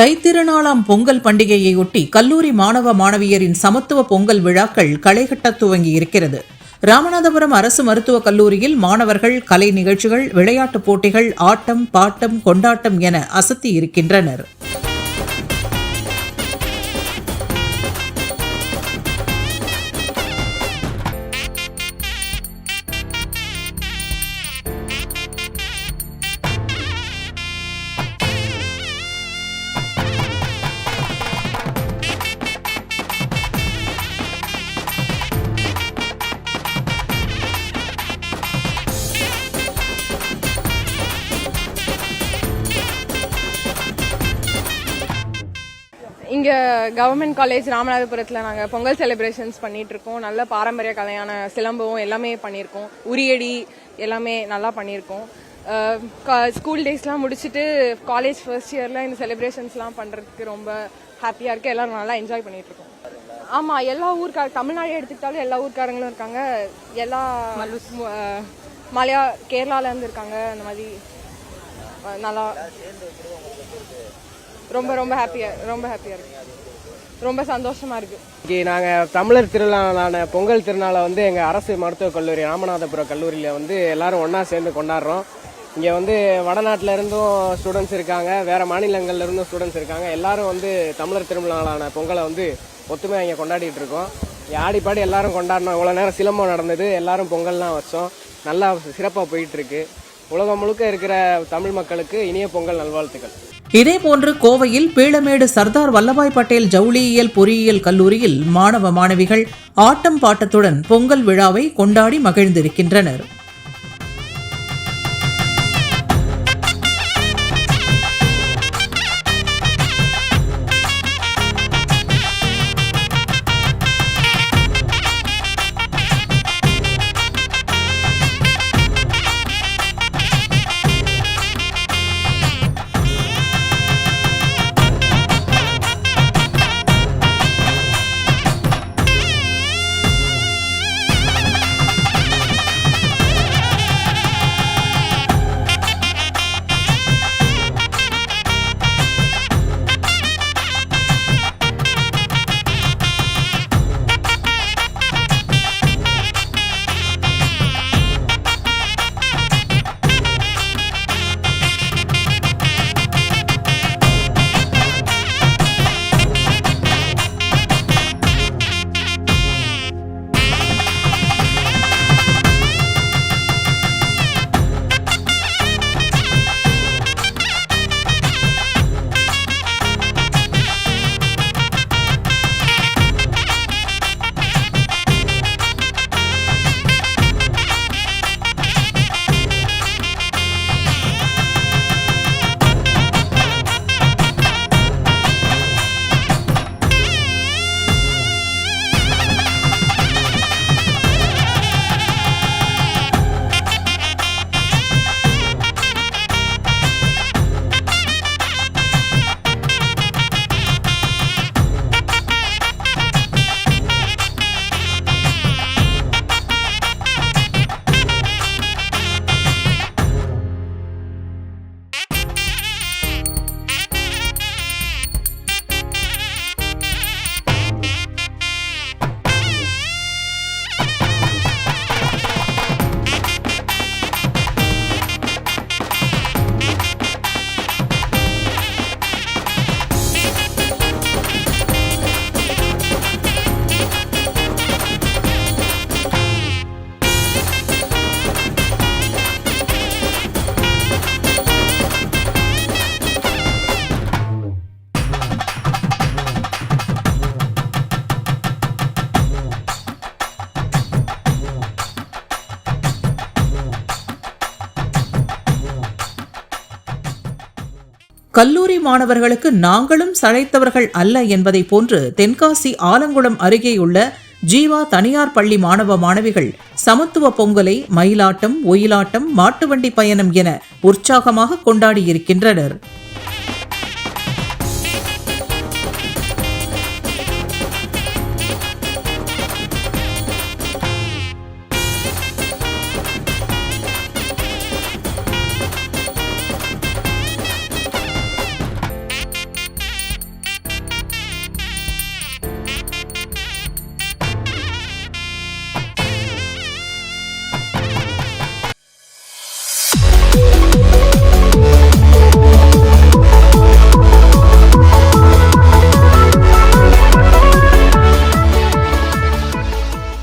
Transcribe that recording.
தைத்திருநாளாம் பொங்கல் பண்டிகையையொட்டி கல்லூரி மாணவ மாணவியரின் சமத்துவ பொங்கல் விழாக்கள் களைகட்ட துவங்கி இருக்கிறது ராமநாதபுரம் அரசு மருத்துவக் கல்லூரியில் மாணவர்கள் கலை நிகழ்ச்சிகள் விளையாட்டுப் போட்டிகள் ஆட்டம் பாட்டம் கொண்டாட்டம் என அசத்தி இருக்கின்றனர் இங்கே கவர்மெண்ட் காலேஜ் ராமநாதபுரத்தில் நாங்கள் பொங்கல் செலிப்ரேஷன்ஸ் பண்ணிட்டு இருக்கோம் நல்ல பாரம்பரிய கலையான சிலம்பம் எல்லாமே பண்ணியிருக்கோம். உரியடி எல்லாமே நல்லா பண்ணியிருக்கோம். ஸ்கூல் டேஸ்லாம் முடிச்சுட்டு காலேஜ் ஃபர்ஸ்ட் இயரில் இந்த செலிப்ரேஷன்ஸ்லாம் பண்ணுறதுக்கு ரொம்ப ஹாப்பியாக இருக்குது எல்லாரும் நல்லா என்ஜாய் பண்ணிட்டு இருக்கோம் ஆமாம் எல்லா ஊர்க்கார தமிழ்நாடு எடுத்துக்கிட்டாலும் எல்லா ஊர்க்காரங்களும் இருக்காங்க. எல்லா மலையா கேரளாலேருந்து இருக்காங்க. அந்த மாதிரி நல்லா ரொம்ப ரொம்ப ஹாப்பியா ரொம்ப ஹாப்பியா இருக்கு. ரொம்ப சந்தோஷமா இருக்கு. இங்கே நாங்கள் தமிழர் திருநாளான பொங்கல் திருநாளை வந்து எங்கள் அரசு மருத்துவக் கல்லூரி ராமநாதபுரம் கல்லூரியில் வந்து எல்லாரும் ஒன்றா சேர்ந்து கொண்டாடுறோம். இங்கே வந்து வடநாட்டில் இருந்தும் ஸ்டூடெண்ட்ஸ் இருக்காங்க வேறு மாநிலங்கள்ல இருந்தும் ஸ்டூடெண்ட்ஸ் இருக்காங்க. எல்லாரும் வந்து தமிழர் திருநாளான பொங்கலை வந்து ஒத்துமையாக இங்கே கொண்டாடிட்டு இருக்கோம். ஆடி பாடி எல்லாரும் கொண்டாடினோம் இவ்வளோ நேரம் சிலம்பம் நடந்தது எல்லாரும் பொங்கல்லாம் வச்சோம். நல்லா சிறப்பாக போயிட்டு இருக்கு. உலகம் முழுக்க இருக்கிற தமிழ் மக்களுக்கு இனிய பொங்கல் நல்வாழ்த்துக்கள். இதேபோன்று கோவையில் பீளமேடு சர்தார் வல்லபாய் பட்டேல் ஜவுளியியல் பொறியியல் கல்லூரியில் மாணவ மாணவிகள் ஆட்டம் பாட்டத்துடன் பொங்கல் விழாவை கொண்டாடி மகிழ்ந்திருக்கின்றனர். கல்லூரி மாணவர்களுக்கு நாங்களும் சளைத்தவர்கள் அல்ல என்பதை போன்று தென்காசி ஆலங்குளம் அருகேயுள்ள ஜீவா தனியார் பள்ளி மாணவ மாணவிகள் சமத்துவ பொங்கலை மயிலாட்டம் ஒயிலாட்டம் மாட்டுவண்டி பயணம் என உற்சாகமாக கொண்டாடியிருக்கின்றனர்.